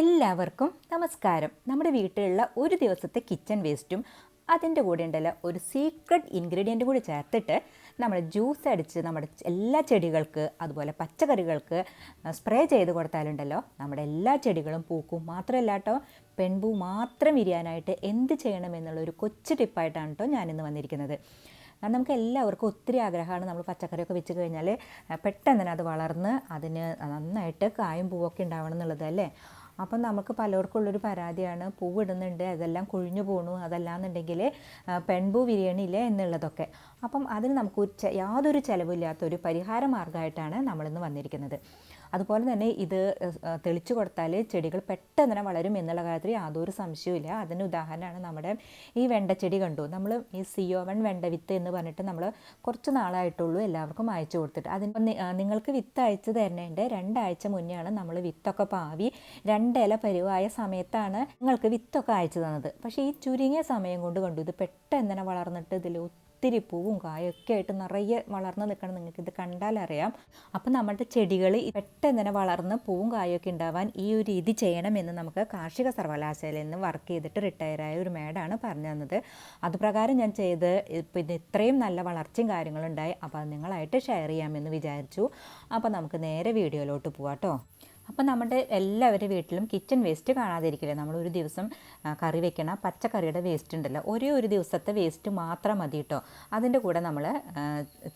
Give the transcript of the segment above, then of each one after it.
എല്ലാവർക്കും നമസ്കാരം. നമ്മുടെ വീട്ടിലുള്ള ഒരു ദിവസത്തെ കിച്ചൺ വേസ്റ്റും അതിന്റെ കൂടെ ഉണ്ടല്ലോ ഒരു സീക്രട്ട് ഇൻഗ്രീഡിയന്റ് കൂടി ചേർത്തിട്ട് നമ്മൾ ജ്യൂസ് അടിച്ച് നമ്മുടെ എല്ലാ ചെടികൾക്ക് അതുപോലെ പച്ചക്കറികൾക്ക് സ്പ്രേ ചെയ്ത് കൊടുത്താലുണ്ടല്ലോ നമ്മുടെ എല്ലാ ചെടികളും പൂക്കും മാത്രമല്ല കേട്ടോ. പെൺപൂ മാത്രം ഇരിയാനായിട്ട് എന്ത് ചെയ്യണമെന്നുള്ള ഒരു കൊച്ചു ടിപ്പായിട്ടാണ് കേട്ടോ ഞാനിന്ന് വന്നിരിക്കുന്നത്. കാരണം നമുക്ക് എല്ലാവർക്കും ഒത്തിരി ആഗ്രഹമാണ് നമ്മൾ പച്ചക്കറിയൊക്കെ വെച്ച് കഴിഞ്ഞാൽ പെട്ടെന്ന് തന്നെ അത് വളർന്ന് അതിന് നന്നായിട്ട് കായും പൂവൊക്കെ ഉണ്ടാവണം എന്നുള്ളത് അല്ലേ? അപ്പം നമുക്ക് പലർക്കും ഉള്ളൊരു പരാതിയാണ്. പൂവിടുന്നുണ്ട് അതെല്ലാം കൊഴിഞ്ഞു പോണു അതല്ലാന്നുണ്ടെങ്കിൽ പെൺപൂ വിരിയണില്ല എന്നുള്ളതൊക്കെ. അപ്പം അതിന് നമുക്ക് യാതൊരു ചിലവില്ലാത്ത ഒരു പരിഹാര മാർഗമായിട്ടാണ് നമ്മളിന്ന് വന്നിരിക്കുന്നത്. അതുപോലെ തന്നെ ഇത് തെളിച്ചു കൊടുത്താൽ ചെടികൾ പെട്ടെന്ന് തന്നെ വളരും എന്നുള്ള കാര്യത്തിൽ യാതൊരു സംശയവുമില്ല അതിന് ഉദാഹരണമാണ് നമ്മുടെ ഈ വെണ്ടച്ചെടി കണ്ടു. നമ്മൾ ഈ സിയോവൺ വെണ്ട വിത്ത് എന്ന് പറഞ്ഞിട്ട് നമ്മൾ കുറച്ച് നാളായിട്ടുള്ളൂ എല്ലാവർക്കും അയച്ചു കൊടുത്തിട്ട്. അതിന് നിങ്ങൾക്ക് വിത്ത് അയച്ചു തരണേന്റെ രണ്ടാഴ്ച മുന്നെയാണ് നമ്മൾ വിത്തൊക്കെ പാവി രണ്ടില പരിവായ സമയത്താണ് നിങ്ങൾക്ക് വിത്തൊക്കെ അയച്ചു തന്നത്. പക്ഷേ ഈ ചുരുങ്ങിയ സമയം കൊണ്ട് കണ്ടു ഇത് പെട്ടെന്ന് തന്നെ വളർന്നിട്ട് ഇതിൽ ഒത്തിരി പൂവും കായൊക്കെ ആയിട്ട് നിറയെ വളർന്ന് നിൽക്കണം. നിങ്ങൾക്ക് ഇത് കണ്ടാലറിയാം അപ്പം നമ്മുടെ ചെടികൾ പെട്ടെന്ന് തന്നെ വളർന്ന് പൂവും കായൊക്കെ ഉണ്ടാവാൻ ഈ ഒരു രീതി ചെയ്യണമെന്ന് നമുക്ക് കാർഷിക സർവകലാശാലയിൽ നിന്ന് വർക്ക് ചെയ്തിട്ട് റിട്ടയറായ ഒരു മേഡാണ് പറഞ്ഞു തന്നത്. അതുപ്രകാരം ഞാൻ ചെയ്ത് ഇത് ഇത്രയും നല്ല വളർച്ചയും കാര്യങ്ങളുണ്ടായി അപ്പോൾ അത് നിങ്ങളായിട്ട് ഷെയർ ചെയ്യാമെന്ന് വിചാരിച്ചു. അപ്പോൾ നമുക്ക് നേരെ വീഡിയോയിലോട്ട് പോവാം കേട്ടോ. അപ്പോൾ നമ്മുടെ എല്ലാവരുടെ വീട്ടിലും കിച്ചൺ വേസ്റ്റ് കാണാതിരിക്കില്ല നമ്മൾ ഒരു ദിവസം കറി വെക്കണ പച്ചക്കറിയുടെ വേസ്റ്റ് ഉണ്ടല്ലോ. ഒരേ ഒരു ദിവസത്തെ വേസ്റ്റ് മാത്രം മതി കേട്ടോ അതിന്റെ കൂടെ നമ്മൾ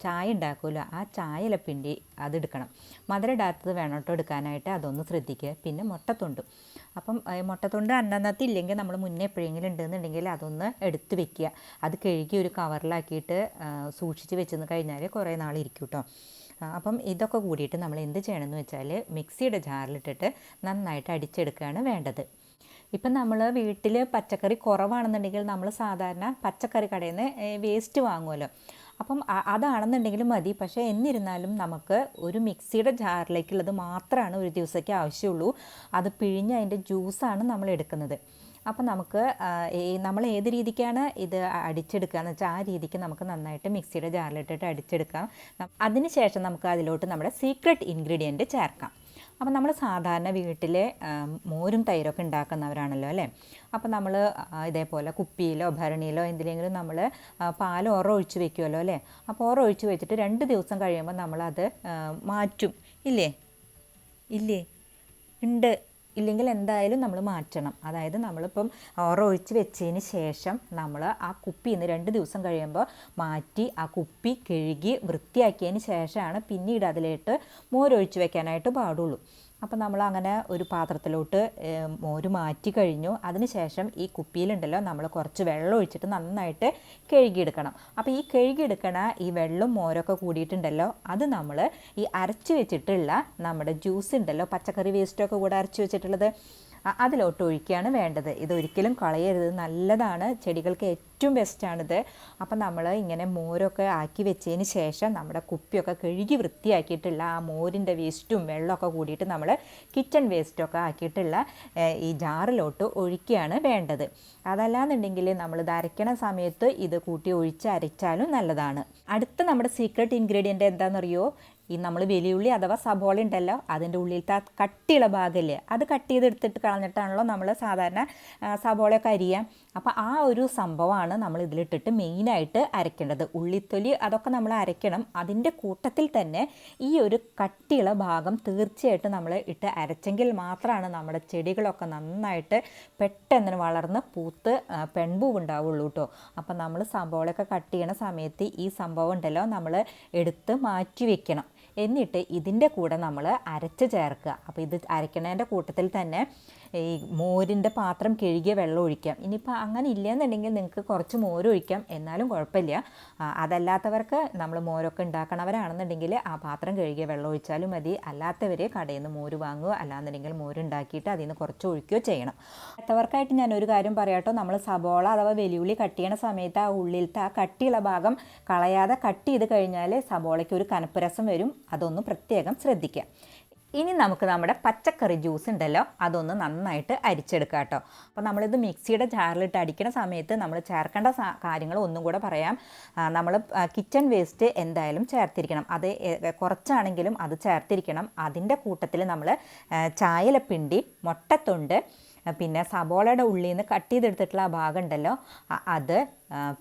ചായ ഉണ്ടാക്കുമല്ലോ ആ ചായലപ്പിണ്ടി അതെടുക്കണം മധുരം ഇടാത്തത് വേണം കേട്ടോ എടുക്കാനായിട്ട്. അതൊന്ന് ശ്രദ്ധിക്കുക. പിന്നെ മുട്ടത്തൊണ്ട്. അപ്പം മുട്ടത്തൊണ്ട് അന്നന്നത്തെ ഇല്ലെങ്കിൽ നമ്മൾ മുന്നേ എപ്പോഴെങ്കിലും ഉണ്ടെന്നുണ്ടെങ്കിൽ അതൊന്ന് എടുത്ത് വെക്കുക. അത് കഴുകി ഒരു കവറിലാക്കിയിട്ട് സൂക്ഷിച്ച് വെച്ചെന്ന് കഴിഞ്ഞാൽ കുറേ നാളിരിക്കും കേട്ടോ ആ, അപ്പം ഇതൊക്കെ കൂടിയിട്ട് നമ്മൾ എന്ത് ചെയ്യണമെന്ന് വെച്ചാൽ മിക്സിയുടെ ജാറിലിട്ടിട്ട് നന്നായിട്ട് അടിച്ചെടുക്കുകയാണ് വേണ്ടത്. ഇപ്പം നമ്മൾ വീട്ടിൽ പച്ചക്കറി കുറവാണെന്നുണ്ടെങ്കിൽ നമ്മൾ സാധാരണ പച്ചക്കറി കടയിൽ നിന്ന് വേസ്റ്റ് വാങ്ങുമല്ലോ. അപ്പം അതാണെന്നുണ്ടെങ്കിലും മതി. പക്ഷേ എന്നിരുന്നാലും നമുക്ക് ഒരു മിക്സിയുടെ ജാറിലേക്കുള്ളത് മാത്രമാണ് ഒരു ദിവസത്തേക്ക് ആവശ്യമുള്ളൂ. അത് പിഴിഞ്ഞ് അതിന്റെ ജ്യൂസാണ് നമ്മൾ എടുക്കുന്നത്. അപ്പം നമുക്ക് നമ്മൾ ഏത് രീതിക്കാണ് ഇത് അടിച്ചെടുക്കുക എന്ന് വെച്ചാൽ ആ രീതിക്ക് നമുക്ക് നന്നായിട്ട് മിക്സിയുടെ ജാറിലിട്ടിട്ട് അടിച്ചെടുക്കാം. അതിനുശേഷം നമുക്ക് അതിലോട്ട് നമ്മുടെ സീക്രട്ട് ഇൻഗ്രീഡിയന്റ് ചേർക്കാം. അപ്പോൾ നമ്മൾ സാധാരണ വീട്ടിൽ മോരും തൈരൊക്കെ ഉണ്ടാക്കുന്നവരാണല്ലോ അല്ലേ? അപ്പോൾ നമ്മൾ ഇതേപോലെ കുപ്പിയിലോ ഭരണിയിലോ എന്തിലെങ്കിലും നമ്മൾ പാൽ ഓറ ഒഴിച്ച് വെക്കുമല്ലോ അല്ലേ? അപ്പോൾ ഓറ ഒഴിച്ച് വെച്ചിട്ട് രണ്ട് ദിവസം കഴിയുമ്പോൾ നമ്മളത് മാറ്റും. ഇല്ലേ? ഇല്ലേ? ഉണ്ട്. ഇല്ലെങ്കിൽ എന്തായാലും നമ്മൾ മാറ്റണം. അതായത് നമ്മളിപ്പം ഓറ ഒഴിച്ച് വെച്ചതിന് ശേഷം നമ്മൾ ആ കുപ്പി ഇന്ന് രണ്ട് ദിവസം കഴിയുമ്പോൾ മാറ്റി ആ കുപ്പി കഴുകി വൃത്തിയാക്കിയതിന് ശേഷമാണ് പിന്നീട് അതിലേട്ട് മോരൊഴിച്ച് വെക്കാനായിട്ട് പാടുള്ളൂ. അപ്പോൾ നമ്മൾ അങ്ങനെ ഒരു പാത്രത്തിലോട്ട് മോര് മാറ്റി കഴിഞ്ഞു. അതിനുശേഷം ഈ കുപ്പിയിലുണ്ടല്ലോ നമ്മൾ കുറച്ച് വെള്ളം ഒഴിച്ചിട്ട് നന്നായിട്ട് കഴുകിയെടുക്കണം. അപ്പോൾ ഈ കഴുകിയെടുക്കണ ഈ വെള്ളം മോരൊക്കെ കൂടിയിട്ടുണ്ടല്ലോ അത് നമ്മൾ ഈ അരച്ച് വെച്ചിട്ടുള്ള നമ്മുടെ ജ്യൂസ് ഉണ്ടല്ലോ പച്ചക്കറി വേസ്റ്റൊക്കെ കൂടെ അരച്ച് വെച്ചിട്ടുള്ളത് അതിലോട്ട് ഒഴിക്കുകയാണ് വേണ്ടത്. ഇത് ഒരിക്കലും കളയരുത്. നല്ലതാണ്. ചെടികൾക്ക് ഏറ്റവും ബെസ്റ്റാണിത്. അപ്പം നമ്മൾ ഇങ്ങനെ മോരൊക്കെ ആക്കി വെച്ചതിന് ശേഷം നമ്മുടെ കുപ്പിയൊക്കെ കഴുകി വൃത്തിയാക്കിയിട്ടുള്ള ആ മോരിന്റെ വേസ്റ്റും വെള്ളമൊക്കെ കൂടിയിട്ട് നമ്മൾ കിച്ചൺ വേസ്റ്റൊക്കെ ആക്കിയിട്ടുള്ള ഈ ജാറിലോട്ട് ഒഴിക്കുകയാണ് വേണ്ടത്. അതല്ലാന്നുണ്ടെങ്കിൽ നമ്മൾ ഇത് അരയ്ക്കണ സമയത്ത് ഇത് കൂട്ടി ഒഴിച്ച് അരച്ചാലും നല്ലതാണ്. അടുത്ത നമ്മുടെ സീക്രട്ട് ഇൻഗ്രീഡിയന്റ് എന്താണെന്നറിയോ ഈ നമ്മൾ വലിയുള്ളി അഥവാ സബോള ഉണ്ടല്ലോ അതിന്റെ ഉള്ളിലത്തെ കട്ടിയുള്ള ഭാഗമില്ലേ അത് കട്ട് ചെയ്തെടുത്തിട്ട് കളഞ്ഞിട്ടാണല്ലോ നമ്മൾ സാധാരണ സബോളയൊക്കെ അരിയാം. അപ്പോൾ ആ ഒരു സംഭവമാണ് നമ്മൾ ഇതിലിട്ടിട്ട് മെയിനായിട്ട് അരയ്ക്കേണ്ടത് ഉള്ളിത്തൊലി അതൊക്കെ നമ്മൾ അരയ്ക്കണം അതിന്റെ കൂട്ടത്തിൽ തന്നെ ഈ ഒരു കട്ടിയുള്ള ഭാഗം തീർച്ചയായിട്ടും നമ്മൾ ഇട്ട് അരച്ചെങ്കിൽ മാത്രമാണ് നമ്മുടെ ചെടികളൊക്കെ നന്നായിട്ട് പെട്ടെന്ന് വളർന്ന് പൂത്ത് പെൺപൂവ് ഉണ്ടാവുള്ളൂ കേട്ടോ അപ്പം നമ്മൾ സബോളയൊക്കെ കട്ട് ചെയ്യണ സമയത്ത് ഈ സംഭവം ഉണ്ടല്ലോ നമ്മൾ എടുത്ത് മാറ്റി വെക്കണം. എന്നിട്ട് ഇതിന്റെ കൂടെ നമ്മൾ അരച്ച് ചേർക്കുക. അപ്പോൾ ഇത് അരയ്ക്കണേന്റെ കൂട്ടത്തിൽ തന്നെ ഈ മോരിന്റെ പാത്രം കഴുകിയ വെള്ളം ഒഴിക്കാം. ഇനിയിപ്പോൾ അങ്ങനെ ഇല്ല എന്നുണ്ടെങ്കിൽ നിങ്ങൾക്ക് കുറച്ച് മോര് ഒഴിക്കാം. എന്നാലും കുഴപ്പമില്ല. അതല്ലാത്തവർക്ക് നമ്മൾ മോരൊക്കെ ഉണ്ടാക്കണവരാണെന്നുണ്ടെങ്കിൽ ആ പാത്രം കഴുകിയ വെള്ളം ഒഴിച്ചാലും മതി. അല്ലാത്തവർ കടയിൽ നിന്ന് മോര് വാങ്ങുക അല്ലാന്നുണ്ടെങ്കിൽ മോര് ഉണ്ടാക്കിയിട്ട് അതിൽ നിന്ന് കുറച്ച് ഒഴിക്കുകയോ ചെയ്യണം. അല്ലാത്തവർക്കായിട്ട് ഞാൻ ഒരു കാര്യം പറയാട്ടോ നമ്മൾ സബോള അഥവാ വെല്ലുവിളി കട്ട് ചെയ്യണ സമയത്ത് ആ ഉള്ളിലത്തെ ആ കട്ടിയുള്ള ഭാഗം കളയാതെ കട്ട് ചെയ്ത് കഴിഞ്ഞാൽ സബോളയ്ക്ക് ഒരു കനപ്പ് രസം വരും. അതൊന്ന് പ്രത്യേകം ശ്രദ്ധിക്കുക. ഇനി നമുക്ക് നമ്മുടെ പച്ചക്കറി ജ്യൂസ് ഉണ്ടല്ലോ അതൊന്ന് നന്നായിട്ട് അരിച്ചെടുക്കാം കേട്ടോ. അപ്പോൾ നമ്മളിത് മിക്സിയുടെ ജാറിലിട്ട് അടിക്കുന്ന സമയത്ത് നമ്മൾ ചേർക്കേണ്ട കാര്യങ്ങൾ ഒന്നും കൂടെ പറയാം. നമ്മൾ കിച്ചൺ വേസ്റ്റ് എന്തായാലും ചേർത്തിരിക്കണം. അത് കുറച്ചാണെങ്കിലും അത് ചേർത്തിരിക്കണം. അതിന്റെ കൂട്ടത്തിൽ നമ്മൾ ചായലപ്പിണ്ടി മുട്ടത്തൊണ്ട് പിന്നെ സബോളയുടെ ഉള്ളിൽ നിന്ന് കട്ട് ചെയ്തെടുത്തിട്ടുള്ള ആ ഭാഗം ഉണ്ടല്ലോ അത്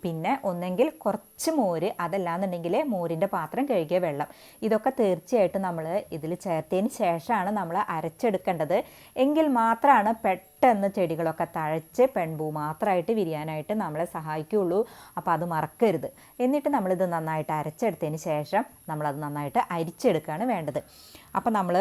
പിന്നെ ഒന്നെങ്കിൽ കുറച്ച് മോര് അതല്ലാന്നുണ്ടെങ്കിൽ മോരിന്റെ പാത്രം കഴുകിയ വെള്ളം. ഇതൊക്കെ തീർച്ചയായിട്ടും നമ്മൾ ഇതിൽ ചേർത്തതിന് ശേഷമാണ് നമ്മൾ അരച്ചെടുക്കേണ്ടത്. എങ്കിൽ മാത്രമാണ് പെട്ടെന്ന് ചെടികളൊക്കെ തഴച്ച് പെൺപൂ മാത്രമായിട്ട് വിരിയാനായിട്ട് നമ്മളെ സഹായിക്കുകയുള്ളൂ അപ്പോൾ അത് മറക്കരുത്. എന്നിട്ട് നമ്മളിത് നന്നായിട്ട് അരച്ചെടുത്തതിന് ശേഷം നമ്മളത് നന്നായിട്ട് അരിച്ചെടുക്കുകയാണ് വേണ്ടത്. അപ്പോൾ നമ്മൾ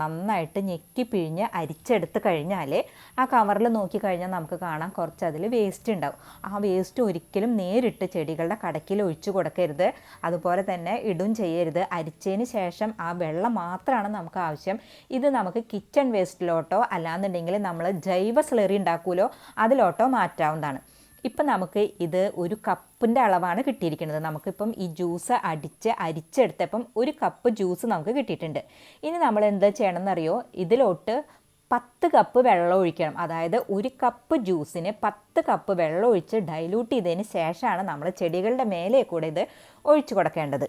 നന്നായിട്ട് ഞെക്കി പിഴിഞ്ഞ് അരിച്ചെടുത്ത് കഴിഞ്ഞാൽ ആ കവറിൽ നോക്കി കഴിഞ്ഞാൽ നമുക്ക് കാണാം കുറച്ച് അതിൽ വേസ്റ്റ് ഉണ്ടാവും. ആ വേസ്റ്റ് ഒരിക്കലും നേരിട്ട് ചെടികളുടെ കടക്കിൽ ഒഴിച്ചു കൊടുക്കരുത്. അതുപോലെ തന്നെ ഇടും ചെയ്യരുത്. അരിച്ചതിന് ശേഷം ആ വെള്ളം മാത്രമാണ് നമുക്ക് ആവശ്യം. ഇത് നമുക്ക് കിച്ചൺ വേസ്റ്റിലോട്ടോ അല്ലാന്നുണ്ടെങ്കിൽ നമ്മൾ ജൈവ സ്ലറി ഉണ്ടാക്കുമല്ലോ അതിലോട്ടോ മാറ്റാവുന്നതാണ്. ഇപ്പം നമുക്ക് ഇത് ഒരു കപ്പിന്റെ അളവാണ് കിട്ടിയിരിക്കുന്നത്. നമുക്കിപ്പം ഈ ജ്യൂസ് അടിച്ച് അരിച്ചെടുത്തപ്പം ഒരു കപ്പ് ജ്യൂസ് നമുക്ക് കിട്ടിയിട്ടുണ്ട്. ഇനി നമ്മൾ എന്താ ചെയ്യണമെന്നറിയോ? ഇതിലോട്ട് പത്ത് കപ്പ് വെള്ളം ഒഴിക്കണം. അതായത് ഒരു കപ്പ് ജ്യൂസിന് പത്ത് കപ്പ് വെള്ളം ഒഴിച്ച് ഡൈലൂട്ട് ചെയ്തതിന് ശേഷമാണ് നമ്മൾ ചെടികളുടെ മേലെ കൂടെ ഇത് ഒഴിച്ചു കൊടുക്കേണ്ടത്.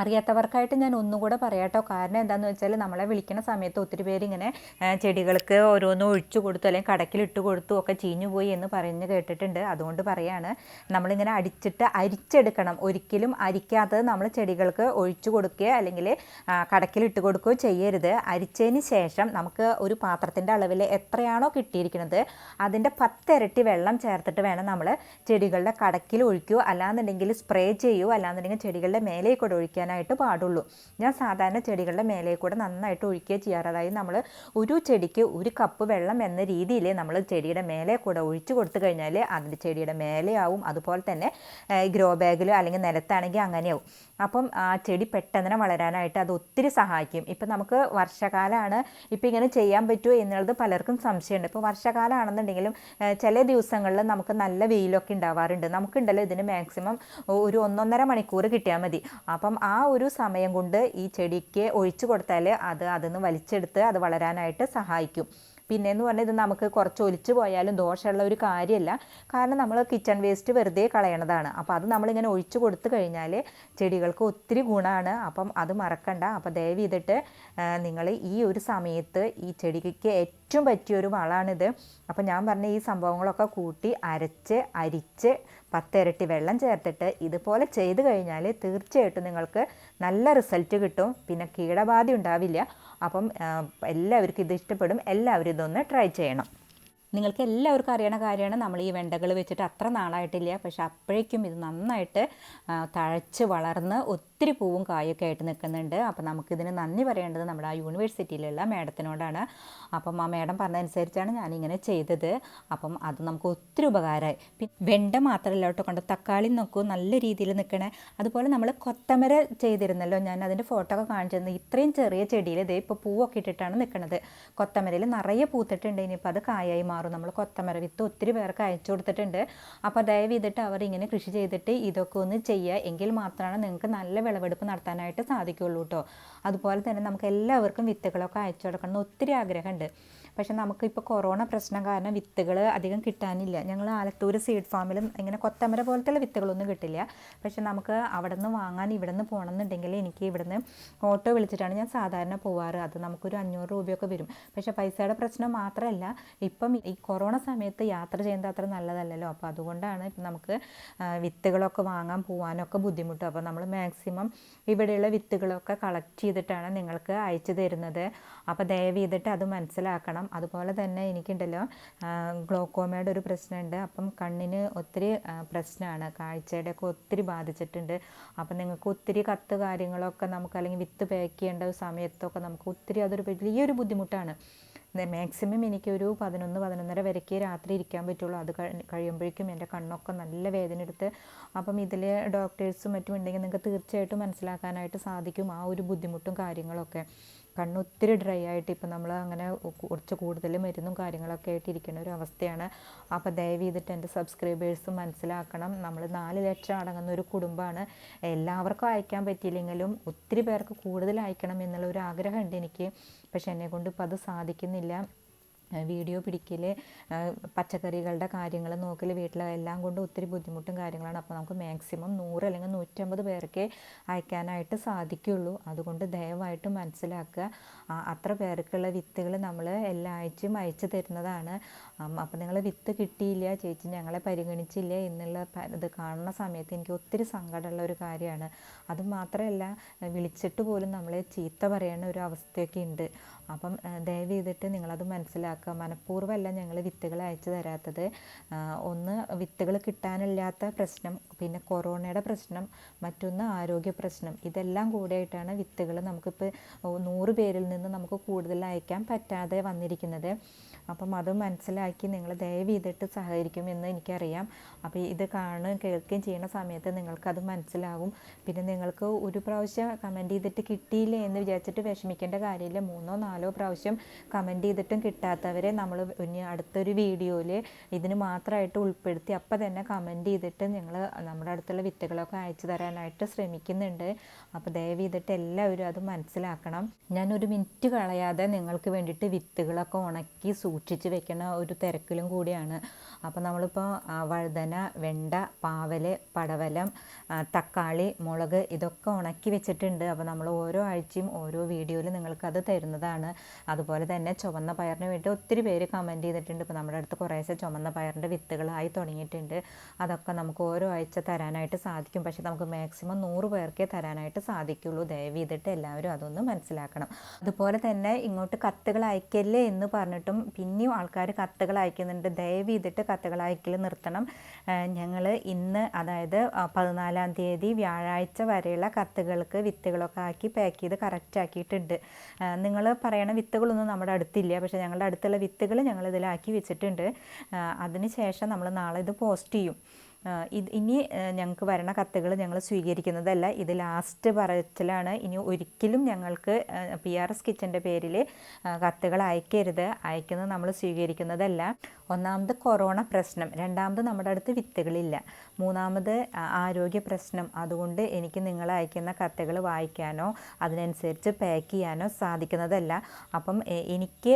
അറിയാത്തവർക്കായിട്ട് ഞാൻ ഒന്നും കൂടെ പറയാട്ടോ. കാരണം എന്താണെന്ന് വെച്ചാൽ നമ്മളെ വിളിക്കുന്ന സമയത്ത് ഒത്തിരി പേരിങ്ങനെ ചെടികൾക്ക് ഓരോന്ന് ഒഴിച്ചു കൊടുത്തു അല്ലെങ്കിൽ കടക്കിലിട്ട് കൊടുത്തു ഒക്കെ ചീഞ്ഞു പോയി എന്ന് പറഞ്ഞ് കേട്ടിട്ടുണ്ട്. അതുകൊണ്ട് പറയാണ് നമ്മളിങ്ങനെ അടിച്ചിട്ട് അരിച്ചെടുക്കണം. ഒരിക്കലും അരിക്കാത്തത് നമ്മൾ ചെടികൾക്ക് ഒഴിച്ചു കൊടുക്കുകയോ അല്ലെങ്കിൽ കടക്കിലിട്ട് കൊടുക്കുകയോ ചെയ്യരുത്. അരിച്ചതിന് ശേഷം നമുക്ക് ഒരു പാത്രത്തിന്റെ അളവിൽ എത്രയാണോ കിട്ടിയിരിക്കുന്നത് അതിന്റെ പത്തിരട്ടി വെള്ളം ചേർത്തിട്ട് വേണം നമ്മൾ ചെടികളുടെ കടക്കിൽ ഒഴിക്കുകയോ അല്ലാന്നുണ്ടെങ്കിൽ സ്പ്രേ ചെയ്യുകയോ അല്ലാന്നുണ്ടെങ്കിൽ ചെടികളുടെ മേലേക്കൂടെ കൂടെ ഒഴിക്കാനായിട്ട് പാടുള്ളൂ. ഞാൻ സാധാരണ ചെടികളുടെ മേലെ കൂടെ നന്നായിട്ട് ഒഴിക്കുക ചെയ്യാറ്. അതായത് നമ്മൾ ഒരു ചെടിക്ക് ഒരു കപ്പ് വെള്ളം എന്ന രീതിയിൽ നമ്മൾ ചെടിയുടെ മേലെ കൂടെ ഒഴിച്ചു കൊടുത്തു കഴിഞ്ഞാൽ അതിന്റെ ചെടിയുടെ മേലെയാവും. അതുപോലെ തന്നെ ഗ്രോ ബാഗിൽ അല്ലെങ്കിൽ നിലത്താണെങ്കിൽ അങ്ങനെയാവും. അപ്പം ആ ചെടി പെട്ടെന്ന് വളരാനായിട്ട് അത് ഒത്തിരി സഹായിക്കും. ഇപ്പം നമുക്ക് വർഷകാലമാണ് ഇപ്പം ഇങ്ങനെ ചെയ്യാൻ പറ്റുമോ എന്നുള്ളത് പലർക്കും സംശയമുണ്ട്. ഇപ്പോൾ വർഷകാലമാണെന്നുണ്ടെങ്കിലും ചില ദിവസങ്ങളിൽ നമുക്ക് നല്ല വെയിലൊക്കെ ഉണ്ടാവാറുണ്ട്. നമുക്കുണ്ടല്ലോ ഇതിന് മാക്സിമം ഒരു ഒന്നൊന്നര മണിക്കൂർ കിട്ടിയാൽ മതി. അപ്പം ആ ഒരു സമയം കൊണ്ട് ഈ ചെടിക്ക് ഒഴിച്ചു കൊടുത്താൽ അത് അതിന്ന് വലിച്ചെടുത്ത് അത് വളരാനായിട്ട് സഹായിക്കും. പിന്നെ എന്ന് പറഞ്ഞാൽ ഇത് നമുക്ക് കുറച്ച് ഒലിച്ചു പോയാലും ദോഷമുള്ള ഒരു കാര്യമല്ല കാരണം നമ്മൾ കിച്ചൺ വേസ്റ്റ് വെറുതെ കളയണതാണ്. അപ്പോൾ അത് നമ്മളിങ്ങനെ ഒഴിച്ചു കൊടുത്തു കഴിഞ്ഞാൽ ചെടികൾക്ക് ഒത്തിരി ഗുണമാണ് അപ്പം അത് മറക്കണ്ട. അപ്പോൾ ദയവ് ചെയ്തിട്ട് നിങ്ങൾ ഈ ഒരു സമയത്ത് ഈ ചെടിക്ക് ഏറ്റവും പറ്റിയൊരു വളമാണിത് അപ്പോൾ ഞാൻ പറഞ്ഞ ഈ സംഭവങ്ങളൊക്കെ കൂട്ടി അരച്ച് അരിച്ച് പത്തിരട്ടി വെള്ളം ചേർത്തിട്ട് ഇതുപോലെ ചെയ്ത് കഴിഞ്ഞാൽ തീർച്ചയായിട്ടും നിങ്ങൾക്ക് നല്ല റിസൾട്ട് കിട്ടും. പിന്നെ കീടബാധ ഉണ്ടാവില്ല. അപ്പം എല്ലാവർക്കും ഇത് ഇഷ്ടപ്പെടും. എല്ലാവരും ഇതൊന്ന് ട്രൈ ചെയ്യണം. നിങ്ങൾക്ക് എല്ലാവർക്കും അറിയണ കാര്യമാണ്. നമ്മൾ ഈ വെണ്ടകൾ വെച്ചിട്ട് അത്ര നാളായിട്ടില്ല. പക്ഷെ അപ്പോഴേക്കും ഇത് നന്നായിട്ട് തഴച്ച് വളർന്ന് ഒത്തിരി പൂവും കായൊക്കെ ആയിട്ട് നിൽക്കുന്നുണ്ട്. അപ്പോൾ നമുക്കിതിന് നന്ദി പറയേണ്ടത് നമ്മുടെ ആ യൂണിവേഴ്സിറ്റിയിലുള്ള മേഡത്തിനോടാണ്. അപ്പം ആ മേഡം പറഞ്ഞതനുസരിച്ചാണ് ഞാനിങ്ങനെ ചെയ്തത്. അപ്പം അത് നമുക്ക് ഒത്തിരി ഉപകാരമായി. വെണ്ട മാത്രമല്ല കേട്ടോ കണ്ടോ തക്കാളി നോക്കൂ നല്ല രീതിയിൽ നിൽക്കണേ. അതുപോലെ നമ്മൾ കൊത്തമര ചെയ്തിരുന്നല്ലോ ഞാൻ അതിന്റെ ഫോട്ടോ ഒക്കെ കാണിച്ചിരുന്നത് ഇത്രയും ചെറിയ ചെടിയിൽ ഇതേ ഇപ്പോൾ പൂവൊക്കെ ഇട്ടിട്ടാണ് നിൽക്കുന്നത് കൊത്തമരയിൽ നിറയെ പൂത്തിട്ടുണ്ട്. ഇനിയിപ്പോൾ അത് കായായി മാറും. നമ്മൾ കൊത്തമര വിത്ത് ഒത്തിരി പേർക്ക് അയച്ചു കൊടുത്തിട്ടുണ്ട്. അപ്പോൾ ദയവ് ചെയ്തിട്ട് അവർ ഇങ്ങനെ കൃഷി ചെയ്തിട്ട് ഇതൊക്കെ ഒന്ന് ചെയ്യുക. എങ്കിൽ മാത്രമാണ് നിങ്ങൾക്ക് നല്ല വിളവെടുപ്പ് നടത്താനായിട്ട് സാധിക്കുള്ളൂ കേട്ടോ അതുപോലെ തന്നെ നമുക്ക് എല്ലാവർക്കും വിത്തുകളൊക്കെ അയച്ചു കൊടുക്കണം ഒത്തിരി ആഗ്രഹമുണ്ട്. പക്ഷെ നമുക്കിപ്പോൾ കൊറോണ പ്രശ്നം കാരണം വിത്തുകൾ അധികം കിട്ടാനില്ല. ഞങ്ങൾ ആലത്തൂർ സീഡ് ഫാമിലും ഇങ്ങനെ കൊത്തമര പോലത്തെ വിത്തുകളൊന്നും കിട്ടില്ല. പക്ഷെ നമുക്ക് അവിടെ നിന്ന് വാങ്ങാൻ ഇവിടെ നിന്ന് പോകണമെന്നുണ്ടെങ്കിൽ എനിക്ക് ഇവിടുന്ന് ഓട്ടോ വിളിച്ചിട്ടാണ് ഞാൻ സാധാരണ പോവാറ്. അത് നമുക്കൊരു അഞ്ഞൂറ് രൂപയൊക്കെ വരും. പക്ഷെ പൈസയുടെ പ്രശ്നം മാത്രമല്ല ഇപ്പം ഈ കൊറോണ സമയത്ത് യാത്ര ചെയ്യുന്നത് അത്ര നല്ലതല്ലല്ലോ. അപ്പോൾ അതുകൊണ്ടാണ് ഇപ്പം നമുക്ക് വിത്തുകളൊക്കെ വാങ്ങാൻ പോകാനൊക്കെ ബുദ്ധിമുട്ട്. അപ്പോൾ നമ്മൾ മാക്സിമം ഇവിടെയുള്ള വിത്തുകളൊക്കെ കളക്ട് ചെയ്തിട്ടാണ് നിങ്ങൾക്ക് അയച്ചു തരുന്നത്. അപ്പോൾ ദയവ് ചെയ്തിട്ട് അത് മനസ്സിലാക്കണം. അതുപോലെ തന്നെ എനിക്കുണ്ടല്ലോ ഗ്ലോക്കോമയുടെ ഒരു പ്രശ്നമുണ്ട്. അപ്പം കണ്ണിന് ഒത്തിരി പ്രശ്നമാണ്. കാഴ്ചയുടെ ഒക്കെ ഒത്തിരി ബാധിച്ചിട്ടുണ്ട്. അപ്പം നിങ്ങൾക്ക് ഒത്തിരി കത്ത് കാര്യങ്ങളൊക്കെ നമുക്ക് അല്ലെങ്കിൽ വിത്ത് പാക്ക് ചെയ്യേണ്ട സമയത്തൊക്കെ നമുക്ക് ഒത്തിരി അതൊരു വലിയൊരു ബുദ്ധിമുട്ടാണ്. മാക്സിമം എനിക്കൊരു പതിനൊന്ന് പതിനൊന്നര വരയ്ക്ക് രാത്രി ഇരിക്കാൻ പറ്റുള്ളൂ. അത് കഴി- കഴിയുമ്പോഴേക്കും എന്റെ കണ്ണൊക്കെ നല്ല വേദന എടുത്ത് അപ്പം ഇതിൽ ഡോക്ടേഴ്സും മറ്റും ഉണ്ടെങ്കിൽ നിങ്ങൾക്ക് തീർച്ചയായിട്ടും മനസ്സിലാക്കാനായിട്ട് സാധിക്കും ആ ഒരു ബുദ്ധിമുട്ടും കാര്യങ്ങളൊക്കെ. കണ്ണ് ഒത്തിരി ഡ്രൈ ആയിട്ട് ഇപ്പം നമ്മൾ അങ്ങനെ കുറച്ച് കൂടുതൽ മരുന്നും കാര്യങ്ങളൊക്കെ ആയിട്ട് ഇരിക്കുന്ന ഒരു അവസ്ഥയാണ്. അപ്പോൾ ദയവ് ചെയ്തിട്ട് എന്റെ സബ്സ്ക്രൈബേഴ്സ് മനസ്സിലാക്കണം. നമ്മൾ നാല് ലക്ഷം അടങ്ങുന്ന ഒരു കുടുംബമാണ്. എല്ലാവർക്കും അയക്കാൻ പറ്റിയില്ലെങ്കിലും ഒത്തിരി പേർക്ക് കൂടുതൽ അയക്കണം എന്നുള്ള ഒരു ആഗ്രഹമുണ്ട് എനിക്ക്. പക്ഷെ എന്നെ കൊണ്ട് ഇപ്പം അത് സാധിക്കുന്നില്ല. വീഡിയോ പിടിക്കൽ പച്ചക്കറികളുടെ കാര്യങ്ങൾ നോക്കൽ വീട്ടിലെ എല്ലാം കൊണ്ട് ഒത്തിരി ബുദ്ധിമുട്ടും കാര്യങ്ങളാണ്. അപ്പോൾ നമുക്ക് മാക്സിമം നൂറ് അല്ലെങ്കിൽ നൂറ്റമ്പത് പേർക്ക് അയക്കാനായിട്ട് സാധിക്കുള്ളൂ. അതുകൊണ്ട് ദയവായിട്ട് മനസ്സിലാക്കുക. അത്ര പേർക്കുള്ള വിത്തുകൾ നമ്മൾ എല്ലാ ആഴ്ചയും അയച്ചു തരുന്നതാണ്. അപ്പോൾ നിങ്ങൾ വിത്ത് കിട്ടിയില്ല ചേച്ചി ഞങ്ങളെ പരിഗണിച്ചില്ല എന്നുള്ള ഇത് കാണുന്ന സമയത്ത് എനിക്ക് ഒത്തിരി സങ്കടമുള്ള ഒരു കാര്യമാണ്. അതുമാത്രമല്ല വിളിച്ചിട്ട് പോലും നമ്മളെ ചീത്ത പറയുന്ന ഒരു അവസ്ഥയൊക്കെ ഉണ്ട്. അപ്പം ദയവ് ചെയ്തിട്ട് നിങ്ങളത് മനസ്സിലാക്കുക. മനഃപൂർവമല്ല ഞങ്ങൾ വിത്തുകൾ അയച്ചു തരാത്തത്. ഒന്ന് വിത്തുകൾ കിട്ടാനില്ലാത്ത പ്രശ്നം പിന്നെ കൊറോണയുടെ പ്രശ്നം മറ്റൊന്ന് ആരോഗ്യ പ്രശ്നം. ഇതെല്ലാം കൂടിയായിട്ടാണ് വിത്തുകൾ നമുക്കിപ്പോൾ നൂറ് പേരിൽ നിന്ന് നമുക്ക് കൂടുതൽ അയക്കാൻ പറ്റാതെ വന്നിരിക്കുന്നത്. അപ്പം അത് മനസ്സിലാക്കി നിങ്ങൾ ദയവ് ചെയ്തിട്ട് സഹകരിക്കുമെന്ന് എനിക്കറിയാം. അപ്പോൾ ഇത് കാണുകയും കേൾക്കുകയും ചെയ്യുന്ന സമയത്ത് നിങ്ങൾക്കത് മനസ്സിലാവും. പിന്നെ നിങ്ങൾക്ക് ഒരു പ്രാവശ്യം കമന്റ് ചെയ്തിട്ട് കിട്ടിയില്ല എന്ന് വിചാരിച്ചിട്ട് വിഷമിക്കേണ്ട കാര്യമില്ല. മൂന്നോ നാലോ പ്രാവശ്യം കമന്റ് ചെയ്തിട്ടും കിട്ടാത്തവരെ നമ്മൾ ഇനി അടുത്തൊരു വീഡിയോയിൽ ഇതിന് മാത്രമായിട്ട് ഉൾപ്പെടുത്തി അപ്പം തന്നെ കമന്റ് ചെയ്തിട്ട് ഞങ്ങൾ നമ്മുടെ അടുത്തുള്ള വിത്തുകളൊക്കെ അയച്ചു തരാനായിട്ട് ശ്രമിക്കുന്നുണ്ട്. അപ്പോൾ ദയവ് ചെയ്തിട്ട് എല്ലാവരും അത് മനസ്സിലാക്കണം. ഞാനൊരു മിനിറ്റ് കളയാതെ നിങ്ങൾക്ക് വേണ്ടിയിട്ട് വിത്തുകളൊക്കെ ഉണക്കി സൂക്ഷിച്ച് വെക്കുന്ന ഒരു തിരക്കിലും കൂടിയാണ്. അപ്പോൾ നമ്മളിപ്പോൾ വഴുതന വെണ്ട പാവൽ പടവലം തക്കാളി മുളക് ഇതൊക്കെ ഉണക്കി വെച്ചിട്ടുണ്ട്. അപ്പോൾ നമ്മൾ ഓരോ ആഴ്ചയും ഓരോ വീഡിയോയിൽ നിങ്ങൾക്കത് തരുന്നതാണ്. അതുപോലെ തന്നെ ചുവന്ന പയറിന് വേണ്ടി ഒത്തിരി പേര് കമന്റ് ചെയ്തിട്ടുണ്ട്. ഇപ്പോൾ നമ്മുടെ അടുത്ത് കുറേശ്ശെ ചുവന്ന പയറിന്റെ വിത്തുകളായി തുടങ്ങിയിട്ടുണ്ട്. അതൊക്കെ നമുക്ക് ഓരോ ആഴ്ച തരാനായിട്ട് സാധിക്കും. പക്ഷേ നമുക്ക് മാക്സിമം നൂറ് പേർക്കേ തരാനായിട്ട് സാധിക്കുള്ളൂ. ദയവ് ചെയ്തിട്ട് എല്ലാവരും അതൊന്ന് മനസ്സിലാക്കണം. അതുപോലെ തന്നെ ഇങ്ങോട്ട് കത്തുകൾ അയക്കല്ലേ എന്ന് പറഞ്ഞിട്ടും പിന്നെയും ആൾക്കാർ കത്തുകൾ അയക്കുന്നുണ്ട്. ദയവ് ചെയ്തിട്ട് കത്തുകൾ അയക്കൽ നിർത്തണം. ഞങ്ങൾ ഇന്ന് അതായത് പതിനാലാം തീയതി വ്യാഴാഴ്ച വരെയുള്ള കത്തുകൾക്ക് വിത്തുകളൊക്കെ ആക്കി പാക്ക് ചെയ്ത് കറക്റ്റ് ആക്കിയിട്ടുണ്ട്. നിങ്ങൾ പറയണ വിത്തുകളൊന്നും നമ്മുടെ അടുത്തില്ല. പക്ഷേ ഞങ്ങളുടെ അടുത്തുള്ള വിത്തുകൾ ഞങ്ങൾ ഇതിലാക്കി വെച്ചിട്ടുണ്ട് അതിന് ശേഷം നമ്മൾ നാളെ ഇത് പോസ്റ്റ് ചെയ്യും. ഇത് ഇനി ഞങ്ങൾക്ക് വരണ കത്തുകൾ ഞങ്ങൾ സ്വീകരിക്കുന്നതല്ല. ഇത് ലാസ്റ്റ് പറച്ചിലാണ്. ഇനി ഒരിക്കലും ഞങ്ങൾക്ക് പി ആർ എസ് കിച്ചന്റെ പേരിൽ കത്തുകൾ അയക്കരുത്. അയക്കുന്നത് നമ്മൾ സ്വീകരിക്കുന്നതല്ല. ഒന്നാമത് കൊറോണ പ്രശ്നം രണ്ടാമത് നമ്മുടെ അടുത്ത് വിത്തുകളില്ല. മൂന്നാമത് ആരോഗ്യ പ്രശ്നം. അതുകൊണ്ട് എനിക്ക് നിങ്ങൾ അയക്കുന്ന കത്തുകൾ വായിക്കാനോ അതിനനുസരിച്ച് പാക്ക് ചെയ്യാനോ സാധിക്കുന്നതല്ല. അപ്പം എനിക്ക്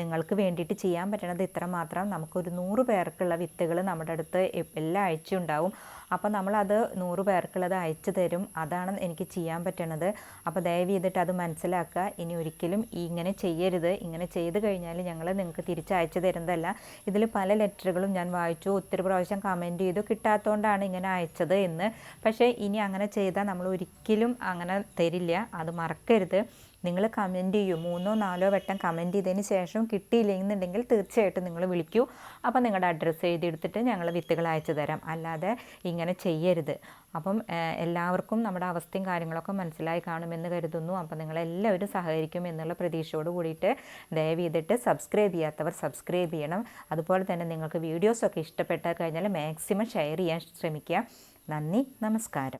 നിങ്ങൾക്ക് വേണ്ടിയിട്ട് ചെയ്യാൻ പറ്റണത് ഇത്ര മാത്രം നമുക്കൊരു നൂറ് പേർക്കുള്ള വിത്തുകൾ നമ്മുടെ അടുത്ത് എല്ലാ ആഴ്ചയും ഉണ്ടാവും. അപ്പോൾ നമ്മളത് നൂറ് പേർക്കുള്ളത് അയച്ചു തരും. അതാണ് എനിക്ക് ചെയ്യാൻ പറ്റണത്. അപ്പോൾ ദയവ് ചെയ്തിട്ട് അത് മനസ്സിലാക്കുക. ഇനി ഒരിക്കലും ഇങ്ങനെ ചെയ്യരുത്. ഇങ്ങനെ ചെയ്ത് കഴിഞ്ഞാൽ ഞങ്ങൾ നിങ്ങൾക്ക് തിരിച്ചയച്ചു തരുന്നതല്ല. ഇതിൽ പല ലെറ്ററുകളും ഞാൻ വായിച്ചു ഒത്തിരി പ്രാവശ്യം കമന്റ് ചെയ്തു കിട്ടാത്തതുകൊണ്ടാണ് ഇങ്ങനെ അയച്ചത് എന്ന്. പക്ഷേ ഇനി അങ്ങനെ ചെയ്താൽ നമ്മൾ ഒരിക്കലും അങ്ങനെ തരില്ല. അത് മറക്കരുത്. നിങ്ങൾ കമന്റ് ചെയ്യൂ. മൂന്നോ നാലോ വട്ടം കമന്റ് ചെയ്തതിന് ശേഷം കിട്ടിയില്ലെന്നുണ്ടെങ്കിൽ തീർച്ചയായിട്ടും നിങ്ങൾ വിളിക്കൂ. അപ്പോൾ നിങ്ങളുടെ അഡ്രസ്സ് എഴുതിയെടുത്തിട്ട് ഞങ്ങൾ വിത്തുകൾ അയച്ചു തരാം. അല്ലാതെ ഇങ്ങനെ ചെയ്യരുത്. അപ്പം എല്ലാവർക്കും നമ്മുടെ അവസ്ഥയും കാര്യങ്ങളൊക്കെ മനസ്സിലായി കാണുമെന്ന് കരുതുന്നു. അപ്പം നിങ്ങളെല്ലാവരും സഹകരിക്കും എന്നുള്ള പ്രതീക്ഷയോട് കൂടിയിട്ട് ദയവ് ചെയ്തിട്ട് സബ്സ്ക്രൈബ് ചെയ്യാത്തവർ സബ്സ്ക്രൈബ് ചെയ്യണം. അതുപോലെ തന്നെ നിങ്ങൾക്ക് വീഡിയോസൊക്കെ ഇഷ്ടപ്പെട്ടാൽ കഴിഞ്ഞാൽ മാക്സിമം ഷെയർ ചെയ്യാൻ ശ്രമിക്കുക. നന്ദി നമസ്കാരം.